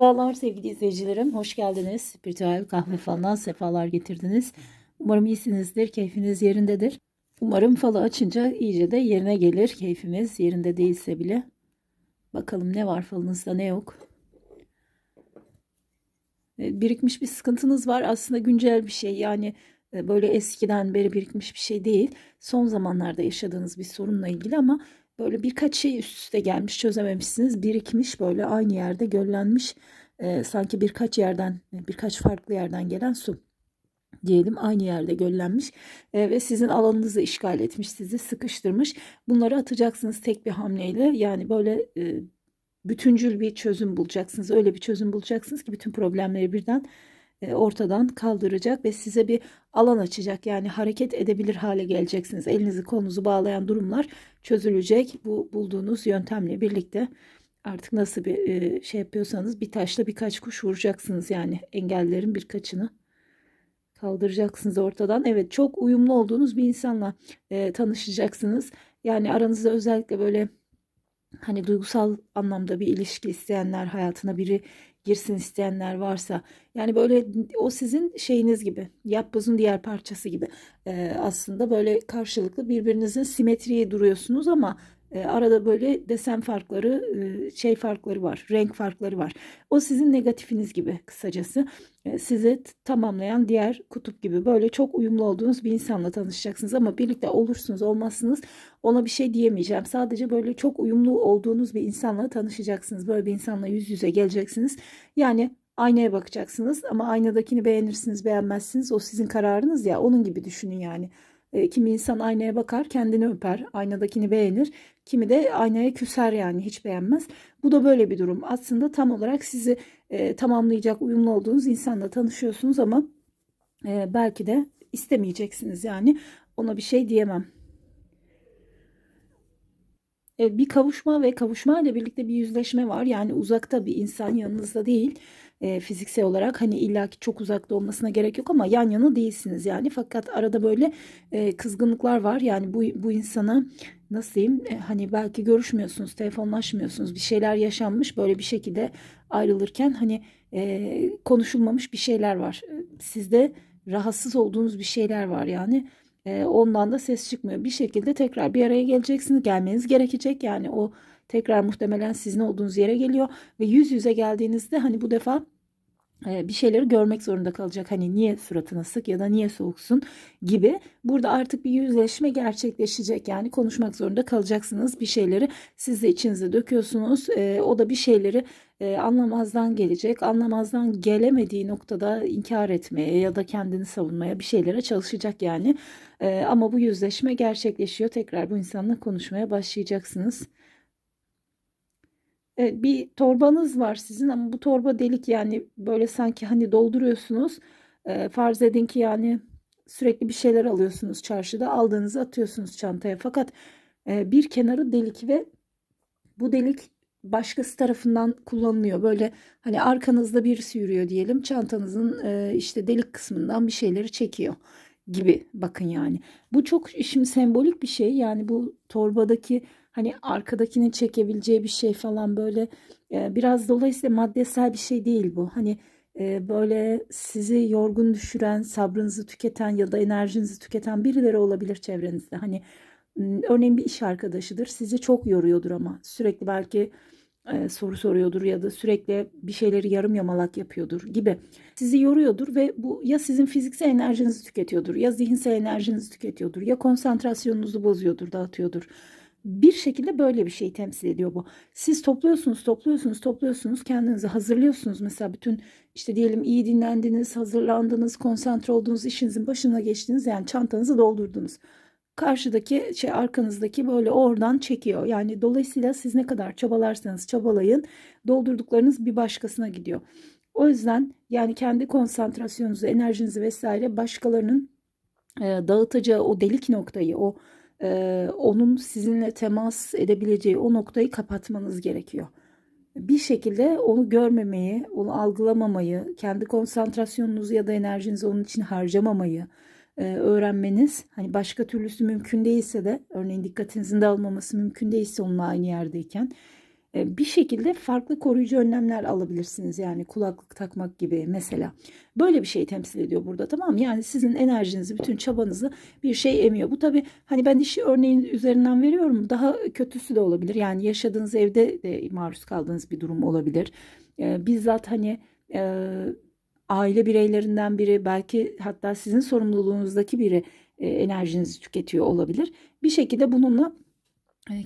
Merhabalar sevgili izleyicilerim. Hoş geldiniz. Spiritüel kahve falından sefalar getirdiniz. Umarım iyisinizdir. Keyfiniz yerindedir. Umarım falı açınca iyice de yerine gelir. Keyfimiz yerinde değilse bile. Bakalım ne var falınızda ne yok. E, Birikmiş bir sıkıntınız var. Aslında güncel bir şey. Yani e, böyle eskiden beri birikmiş bir şey değil. Son zamanlarda yaşadığınız bir sorunla ilgili ama böyle birkaç şey üst üste gelmiş çözememişsiniz. Birikmiş böyle aynı yerde göllenmiş. E, sanki birkaç yerden birkaç farklı yerden gelen su diyelim aynı yerde göllenmiş e, ve sizin alanınızı işgal etmiş, sizi sıkıştırmış. Bunları atacaksınız tek bir hamleyle. Yani böyle e, bütüncül bir çözüm bulacaksınız. Öyle bir çözüm bulacaksınız ki bütün problemleri birden ortadan kaldıracak ve size bir alan açacak. Yani hareket edebilir hale geleceksiniz. Elinizi kolunuzu bağlayan durumlar çözülecek. Bu bulduğunuz yöntemle birlikte artık nasıl bir e, şey yapıyorsanız bir taşla birkaç kuş vuracaksınız. Yani engellerin birkaçını kaldıracaksınız ortadan. Evet çok uyumlu olduğunuz bir insanla e, tanışacaksınız. Yani aranızda özellikle böyle hani duygusal anlamda bir ilişki isteyenler, hayatına biri girsin isteyenler varsa yani böyle o sizin şeyiniz gibi yapbozun diğer parçası gibi Ee, aslında böyle karşılıklı birbirinizin simetriye duruyorsunuz ama e, arada böyle desen farkları e, şey farkları var renk farkları var. O sizin negatifiniz gibi kısacası. E, sizi tamamlayan diğer kutup gibi böyle çok uyumlu olduğunuz bir insanla tanışacaksınız ama birlikte olursunuz olmazsınız ona bir şey diyemeyeceğim. Sadece böyle çok uyumlu olduğunuz bir insanla tanışacaksınız böyle bir insanla yüz yüze geleceksiniz. Yani aynaya bakacaksınız ama aynadakini beğenirsiniz beğenmezsiniz. O sizin kararınız ya onun gibi düşünün yani. E, kimi insan aynaya bakar kendini öper aynadakini beğenir kimi de aynaya küser yani hiç beğenmez. Bu da böyle bir durum aslında tam olarak sizi e, tamamlayacak uyumlu olduğunuz insanla tanışıyorsunuz ama e, belki de istemeyeceksiniz yani ona bir şey diyemem. E, bir kavuşma ve kavuşma ile birlikte bir yüzleşme var. Yani uzakta bir insan yanınızda değil e, fiziksel olarak hani illaki çok uzakta olmasına gerek yok ama yan yana değilsiniz yani. Fakat arada böyle e, kızgınlıklar var. Yani bu bu insana nasıl diyeyim e, hani belki görüşmüyorsunuz, telefonlaşmıyorsunuz. Bir şeyler yaşanmış böyle bir şekilde ayrılırken hani e, konuşulmamış bir şeyler var. Sizde rahatsız olduğunuz bir şeyler var yani. Ondan da ses çıkmıyor. Bir şekilde tekrar bir araya geleceksiniz. Gelmeniz gerekecek. Yani o tekrar muhtemelen sizin olduğunuz yere geliyor ve yüz yüze geldiğinizde hani bu defa bir şeyleri görmek zorunda kalacak. Hani niye suratına sık ya da niye soğuksun gibi. Burada artık bir yüzleşme gerçekleşecek. Yani konuşmak zorunda kalacaksınız. Bir şeyleri siz de içinize döküyorsunuz. E, o da bir şeyleri e, anlamazdan gelecek. Anlamazdan gelemediği noktada inkar etmeye ya da kendini savunmaya bir şeylere çalışacak yani. E, ama bu yüzleşme gerçekleşiyor. Tekrar bu insanla konuşmaya başlayacaksınız. Evet, bir torbanız var sizin ama bu torba delik yani böyle sanki hani dolduruyorsunuz. Ee, farz edin ki yani sürekli bir şeyler alıyorsunuz çarşıda aldığınızı atıyorsunuz çantaya. Fakat e, bir kenarı delik ve bu delik başkası tarafından kullanılıyor. Böyle hani arkanızda birisi yürüyor diyelim çantanızın e, işte delik kısmından bir şeyleri çekiyor gibi bakın yani. Bu çok şimdi sembolik bir şey yani bu torbadaki hani arkadakinin çekebileceği bir şey falan böyle e, biraz dolayısıyla maddesel bir şey değil bu. Hani e, böyle sizi yorgun düşüren, sabrınızı tüketen ya da enerjinizi tüketen birileri olabilir çevrenizde. Hani örneğin bir iş arkadaşıdır. Sizi çok yoruyordur ama sürekli belki e, soru soruyordur ya da sürekli bir şeyleri yarım yamalak yapıyordur gibi. Sizi yoruyordur ve bu ya sizin fiziksel enerjinizi tüketiyordur ya zihinsel enerjinizi tüketiyordur ya konsantrasyonunuzu bozuyordur, dağıtıyordur. Bir şekilde böyle bir şey temsil ediyor bu. Siz topluyorsunuz, topluyorsunuz, topluyorsunuz, kendinizi hazırlıyorsunuz. Mesela bütün işte diyelim iyi dinlendiniz, hazırlandınız, konsantre olduğunuz işinizin başına geçtiniz. Yani çantanızı doldurdunuz. Karşıdaki şey arkanızdaki böyle oradan çekiyor. Yani dolayısıyla siz ne kadar çabalarsanız çabalayın doldurduklarınız bir başkasına gidiyor. O yüzden yani kendi konsantrasyonunuzu, enerjinizi vesaire başkalarının dağıtacağı o delik noktayı, o e, onun sizinle temas edebileceği o noktayı kapatmanız gerekiyor. Bir şekilde onu görmemeyi, onu algılamamayı, kendi konsantrasyonunuzu ya da enerjinizi onun için harcamamayı e, öğrenmeniz, hani başka türlüsü mümkün değilse de, örneğin dikkatinizin dağılmaması mümkün değilse onunla aynı yerdeyken, bir şekilde farklı koruyucu önlemler alabilirsiniz. Yani kulaklık takmak gibi mesela. Böyle bir şey temsil ediyor burada tamam mı? Yani sizin enerjinizi, bütün çabanızı bir şey emiyor. Bu tabii hani ben işi örneğin üzerinden veriyorum. Daha kötüsü de olabilir. Yani yaşadığınız evde de maruz kaldığınız bir durum olabilir. E, bizzat hani e, aile bireylerinden biri belki hatta sizin sorumluluğunuzdaki biri e, enerjinizi tüketiyor olabilir. Bir şekilde bununla e,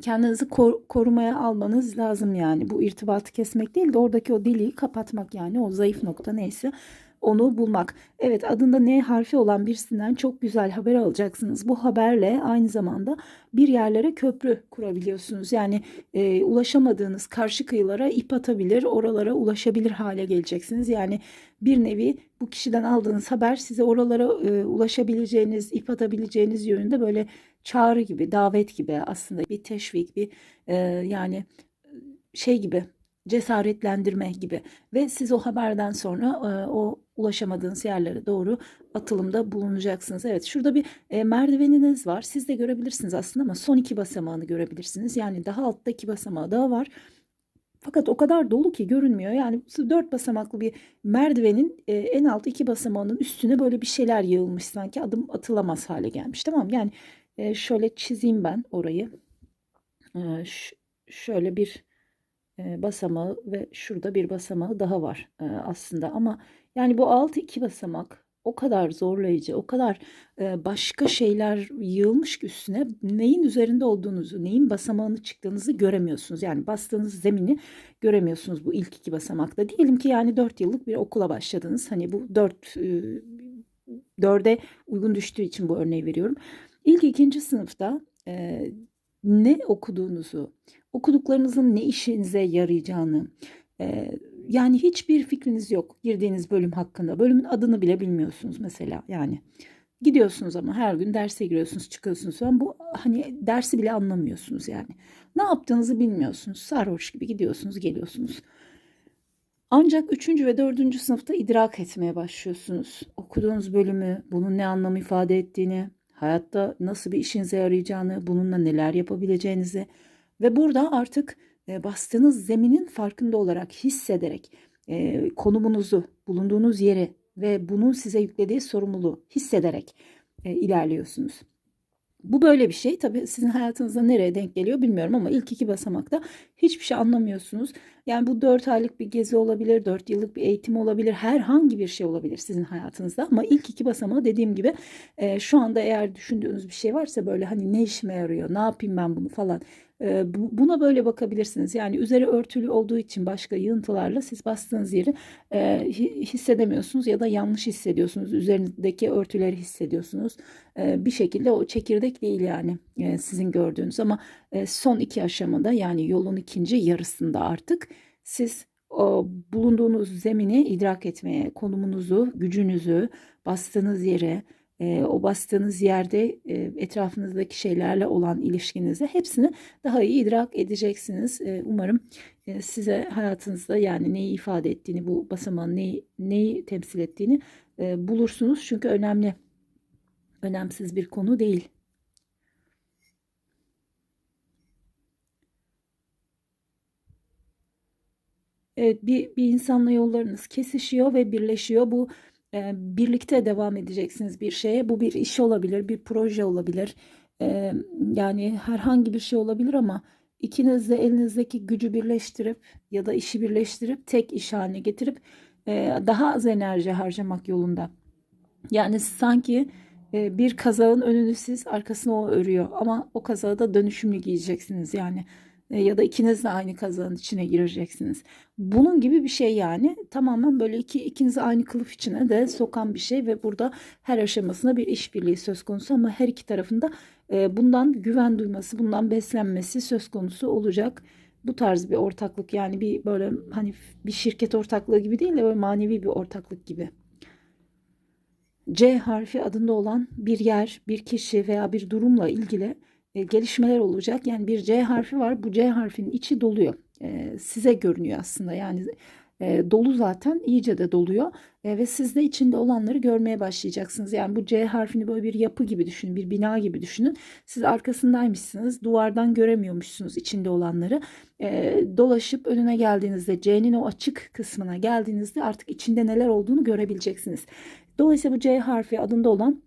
kendinizi kor- korumaya almanız lazım yani. Bu irtibatı kesmek değil de oradaki o deliği kapatmak yani o zayıf nokta neyse onu bulmak. Evet adında N harfi olan birisinden çok güzel haber alacaksınız. Bu haberle aynı zamanda bir yerlere köprü kurabiliyorsunuz. Yani e, ulaşamadığınız karşı kıyılara ip atabilir, oralara ulaşabilir hale geleceksiniz. Yani bir nevi bu kişiden aldığınız haber size oralara e, ulaşabileceğiniz, ip atabileceğiniz yönünde böyle çağrı gibi, davet gibi aslında bir teşvik, bir e, yani şey gibi cesaretlendirme gibi ve siz o haberden sonra e, o ulaşamadığınız yerlere doğru atılımda bulunacaksınız. Evet şurada bir e, merdiveniniz var. Siz de görebilirsiniz aslında ama son iki basamağını görebilirsiniz. Yani daha altta iki basamağı daha var. Fakat o kadar dolu ki görünmüyor. Yani dört basamaklı bir merdivenin e, en alt iki basamağının üstüne böyle bir şeyler yığılmış sanki adım atılamaz hale gelmiş. Tamam yani e, şöyle çizeyim ben orayı. E, şöyle bir e, basamağı ve şurada bir basamağı daha var e, aslında ama yani bu alt iki basamak o kadar zorlayıcı, o kadar e, başka şeyler yığılmış ki üstüne neyin üzerinde olduğunuzu, neyin basamağını çıktığınızı göremiyorsunuz. Yani bastığınız zemini göremiyorsunuz bu ilk iki basamakta. Diyelim ki yani 4 yıllık bir okula başladınız. Hani bu 4 4'e uygun düştüğü için bu örneği veriyorum. İlk ikinci sınıfta ne okuduğunuzu, okuduklarınızın ne işinize yarayacağını, e, yani hiçbir fikriniz yok girdiğiniz bölüm hakkında. Bölümün adını bile bilmiyorsunuz mesela yani. Gidiyorsunuz ama her gün derse giriyorsunuz, çıkıyorsunuz falan. Bu hani dersi bile anlamıyorsunuz yani. Ne yaptığınızı bilmiyorsunuz. Sarhoş gibi gidiyorsunuz, geliyorsunuz. Ancak 3. ve 4. sınıfta idrak etmeye başlıyorsunuz. Okuduğunuz bölümü, bunun ne anlam ifade ettiğini, hayatta nasıl bir işinize yarayacağını, bununla neler yapabileceğinizi ve burada artık e, bastığınız zeminin farkında olarak hissederek e, konumunuzu, bulunduğunuz yeri ve bunun size yüklediği sorumluluğu hissederek e, ilerliyorsunuz. Bu böyle bir şey. Tabii sizin hayatınızda nereye denk geliyor bilmiyorum ama ilk iki basamakta hiçbir şey anlamıyorsunuz. Yani bu dört aylık bir gezi olabilir, dört yıllık bir eğitim olabilir, herhangi bir şey olabilir sizin hayatınızda. Ama ilk iki basamağı dediğim gibi şu anda eğer düşündüğünüz bir şey varsa böyle hani ne işime yarıyor, ne yapayım ben bunu falan Buna böyle bakabilirsiniz. Yani üzeri örtülü olduğu için başka yığıntılarla siz bastığınız yeri hissedemiyorsunuz ya da yanlış hissediyorsunuz. Üzerindeki örtüleri hissediyorsunuz. Bir şekilde o çekirdek değil yani sizin gördüğünüz ama son iki aşamada yani yolun ikinci yarısında artık siz o bulunduğunuz zemini idrak etmeye, konumunuzu, gücünüzü, bastığınız yere, e, o bastığınız yerde e, etrafınızdaki şeylerle olan ilişkinizi hepsini daha iyi idrak edeceksiniz. E, umarım e, size hayatınızda yani neyi ifade ettiğini, bu basamağın neyi, neyi temsil ettiğini e, bulursunuz. Çünkü önemli, önemsiz bir konu değil. Evet bir, bir insanla yollarınız kesişiyor ve birleşiyor. Bu e, birlikte devam edeceksiniz bir şeye. Bu bir iş olabilir, bir proje olabilir. E, yani herhangi bir şey olabilir ama ikiniz de elinizdeki gücü birleştirip ya da işi birleştirip tek iş haline getirip e, daha az enerji harcamak yolunda. Yani sanki e, bir kazağın önünü siz arkasını o örüyor ama o kazağı da dönüşümlü giyeceksiniz yani. E, ya da ikiniz de aynı kazanın içine gireceksiniz. Bunun gibi bir şey yani tamamen böyle iki ikinizi aynı kılıf içine de sokan bir şey ve burada her aşamasında bir işbirliği söz konusu ama her iki tarafında e, bundan güven duyması, bundan beslenmesi söz konusu olacak. Bu tarz bir ortaklık yani bir böyle hani bir şirket ortaklığı gibi değil de böyle manevi bir ortaklık gibi. C harfi adında olan bir yer, bir kişi veya bir durumla ilgili e, gelişmeler olacak. Yani bir C harfi var. Bu C harfinin içi doluyor. E, size görünüyor aslında. Yani e, dolu zaten iyice de doluyor ve siz de içinde olanları görmeye başlayacaksınız. Yani bu C harfini böyle bir yapı gibi düşünün, bir bina gibi düşünün. Siz arkasındaymışsınız, duvardan göremiyormuşsunuz içinde olanları. Dolaşıp önüne geldiğinizde C'nin o açık kısmına geldiğinizde artık içinde neler olduğunu görebileceksiniz. Dolayısıyla bu C harfi adında olan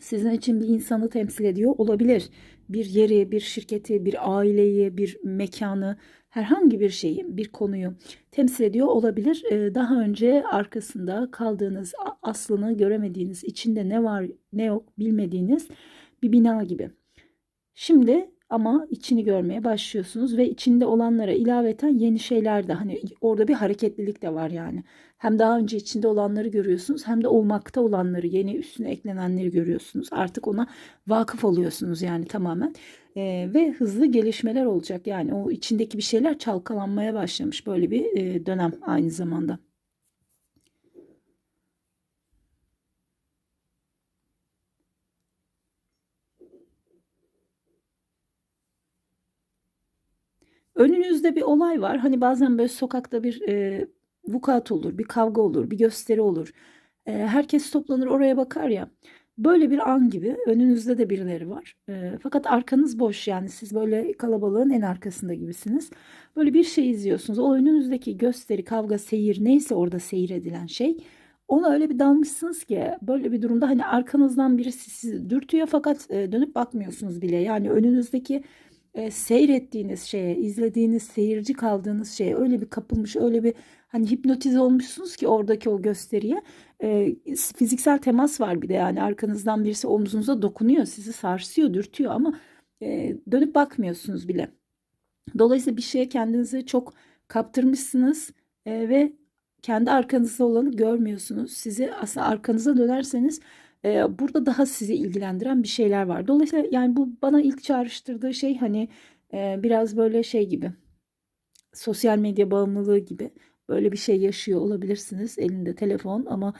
sizin için bir insanı temsil ediyor olabilir. Bir yeri, bir şirketi, bir aileyi, bir mekanı, herhangi bir şeyi, bir konuyu temsil ediyor olabilir. Ee, Daha önce arkasında kaldığınız, aslını göremediğiniz, içinde ne var ne yok bilmediğiniz bir bina gibi. Şimdi ama içini görmeye başlıyorsunuz ve içinde olanlara ilaveten yeni şeyler de hani orada bir hareketlilik de var yani. Hem daha önce içinde olanları görüyorsunuz hem de olmakta olanları yeni üstüne eklenenleri görüyorsunuz. Artık ona vakıf oluyorsunuz yani tamamen. Ee, ve hızlı gelişmeler olacak yani o içindeki bir şeyler çalkalanmaya başlamış böyle bir e, dönem aynı zamanda. Önünüzde bir olay var. Hani bazen böyle sokakta bir e, vukuat olur, bir kavga olur, bir gösteri olur. E, herkes toplanır oraya bakar ya. Böyle bir an gibi önünüzde de birileri var. E, fakat arkanız boş yani siz böyle kalabalığın en arkasında gibisiniz. Böyle bir şey izliyorsunuz. O önünüzdeki gösteri, kavga, seyir neyse orada seyir edilen şey. Ona öyle bir dalmışsınız ki böyle bir durumda hani arkanızdan birisi sizi dürtüyor fakat e, dönüp bakmıyorsunuz bile. Yani önünüzdeki e, seyrettiğiniz şeye, izlediğiniz, seyirci kaldığınız şeye öyle bir kapılmış, öyle bir hani hipnotize olmuşsunuz ki oradaki o gösteriye. E, fiziksel temas var bir de yani arkanızdan birisi omzunuza dokunuyor, sizi sarsıyor, dürtüyor ama e, dönüp bakmıyorsunuz bile. Dolayısıyla bir şeye kendinizi çok kaptırmışsınız e, ve kendi arkanızda olanı görmüyorsunuz. Sizi aslında arkanıza dönerseniz burada daha sizi ilgilendiren bir şeyler var. Dolayısıyla yani bu bana ilk çağrıştırdığı şey hani biraz böyle şey gibi sosyal medya bağımlılığı gibi böyle bir şey yaşıyor olabilirsiniz. Elinde telefon ama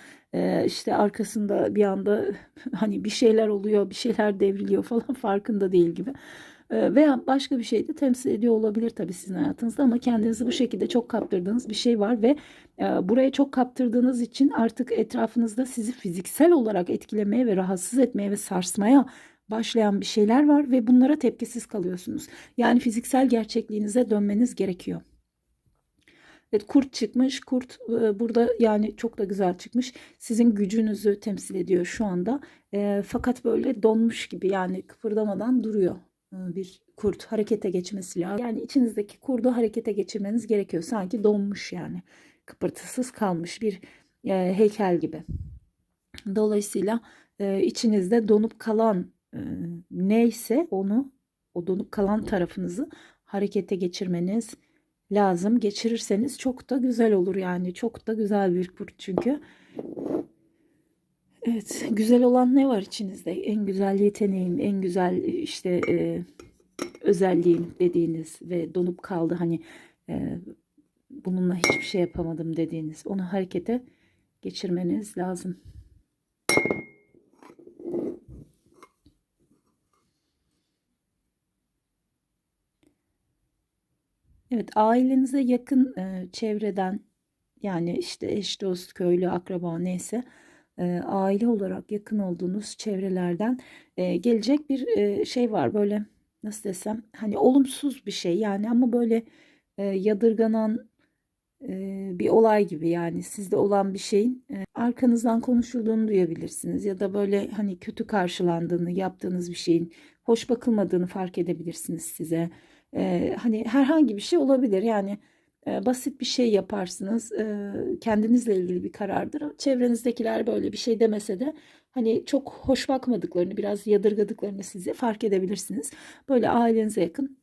işte arkasında bir anda hani bir şeyler oluyor, bir şeyler devriliyor falan farkında değil gibi. E, veya başka bir şey de temsil ediyor olabilir tabii sizin hayatınızda ama kendinizi bu şekilde çok kaptırdığınız bir şey var ve e, buraya çok kaptırdığınız için artık etrafınızda sizi fiziksel olarak etkilemeye ve rahatsız etmeye ve sarsmaya başlayan bir şeyler var ve bunlara tepkisiz kalıyorsunuz. Yani fiziksel gerçekliğinize dönmeniz gerekiyor. Evet kurt çıkmış. Kurt e, burada yani çok da güzel çıkmış. Sizin gücünüzü temsil ediyor şu anda. E, fakat böyle donmuş gibi yani kıpırdamadan duruyor bir kurt harekete geçmesi lazım. Yani içinizdeki kurdu harekete geçirmeniz gerekiyor. Sanki donmuş yani. Kıpırtısız kalmış bir e, heykel gibi. Dolayısıyla e, içinizde donup kalan e, neyse onu o donup kalan tarafınızı harekete geçirmeniz lazım. Geçirirseniz çok da güzel olur yani. Çok da güzel bir kurt çünkü. Evet, güzel olan ne var içinizde? En güzel yeteneğim, en güzel işte e, özelliğim dediğiniz ve donup kaldı hani e, bununla hiçbir şey yapamadım dediğiniz onu harekete geçirmeniz lazım. Evet, ailenize yakın e, çevreden yani işte eş, dost, köylü, akraba neyse e, aile olarak yakın olduğunuz çevrelerden e, gelecek bir e, şey var. Böyle nasıl desem hani olumsuz bir şey. Yani ama böyle e, yadırganan bir olay gibi. Yani sizde olan bir şeyin arkanızdan konuşulduğunu duyabilirsiniz. Ya da böyle hani kötü karşılandığını yaptığınız bir şeyin hoş bakılmadığını fark edebilirsiniz size. Hani herhangi bir şey olabilir. Yani basit bir şey yaparsınız kendinizle ilgili bir karardır. Çevrenizdekiler böyle bir şey demese de hani çok hoş bakmadıklarını biraz yadırgadıklarını sizi fark edebilirsiniz. Böyle ailenize yakın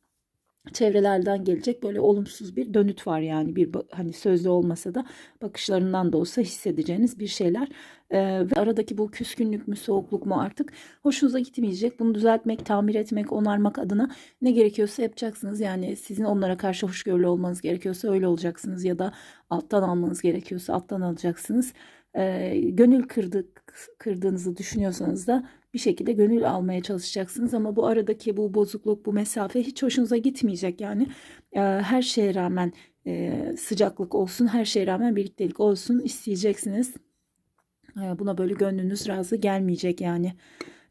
çevrelerden gelecek böyle olumsuz bir dönüt var yani. Bir hani sözlü olmasa da bakışlarından da olsa hissedeceğiniz bir şeyler. Ee, ve aradaki bu küskünlük mü soğukluk mu artık hoşunuza gitmeyecek. Bunu düzeltmek tamir etmek onarmak adına ne gerekiyorsa yapacaksınız. Yani sizin onlara karşı hoşgörülü olmanız gerekiyorsa öyle olacaksınız ya da alttan almanız gerekiyorsa alttan alacaksınız. Ee, gönül kırdık kırdığınızı düşünüyorsanız da bir şekilde gönül almaya çalışacaksınız ama bu aradaki bu bozukluk, bu mesafe hiç hoşunuza gitmeyecek yani. Ee, her şeye rağmen e, sıcaklık olsun, her şeye rağmen birliktelik olsun isteyeceksiniz. Ee, Buna böyle gönlünüz razı gelmeyecek yani.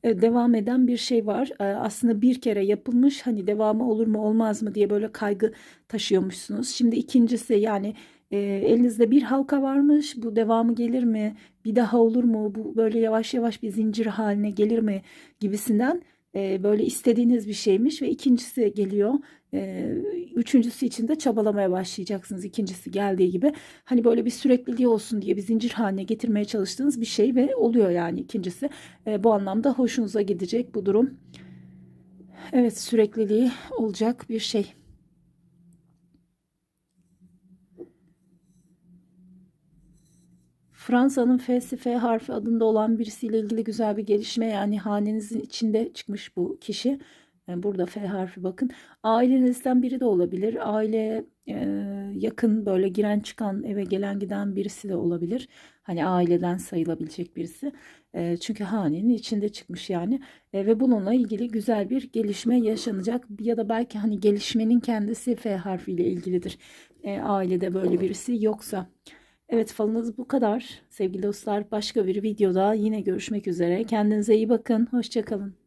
Ee, Devam eden bir şey var. Ee, Aslında bir kere yapılmış hani devamı olur mu olmaz mı diye böyle kaygı taşıyormuşsunuz. Şimdi ikincisi yani e, elinizde bir halka varmış. Bu devamı gelir mi? Bir daha olur mu? Bu böyle yavaş yavaş bir zincir haline gelir mi? Gibisinden e, böyle istediğiniz bir şeymiş ve ikincisi geliyor. E, Üçüncüsü için de çabalamaya başlayacaksınız. İkincisi geldiği gibi hani böyle bir sürekliliği olsun diye bir zincir haline getirmeye çalıştığınız bir şey ve oluyor yani ikincisi. E, bu anlamda hoşunuza gidecek bu durum. Evet sürekliliği olacak bir şey. Fransa'nın F'si F harfi adında olan birisiyle ilgili güzel bir gelişme yani hanenizin içinde çıkmış bu kişi. Yani burada F harfi bakın. Ailenizden biri de olabilir. Aile e, yakın böyle giren çıkan eve gelen giden birisi de olabilir. Hani aileden sayılabilecek birisi. E, çünkü hanenin içinde çıkmış yani. E, ve bununla ilgili güzel bir gelişme yaşanacak. Ya da belki hani gelişmenin kendisi F harfiyle ilgilidir. E, ailede böyle birisi yoksa. Evet falınız bu kadar sevgili dostlar. Başka bir videoda yine görüşmek üzere. Kendinize iyi bakın. Hoşçakalın.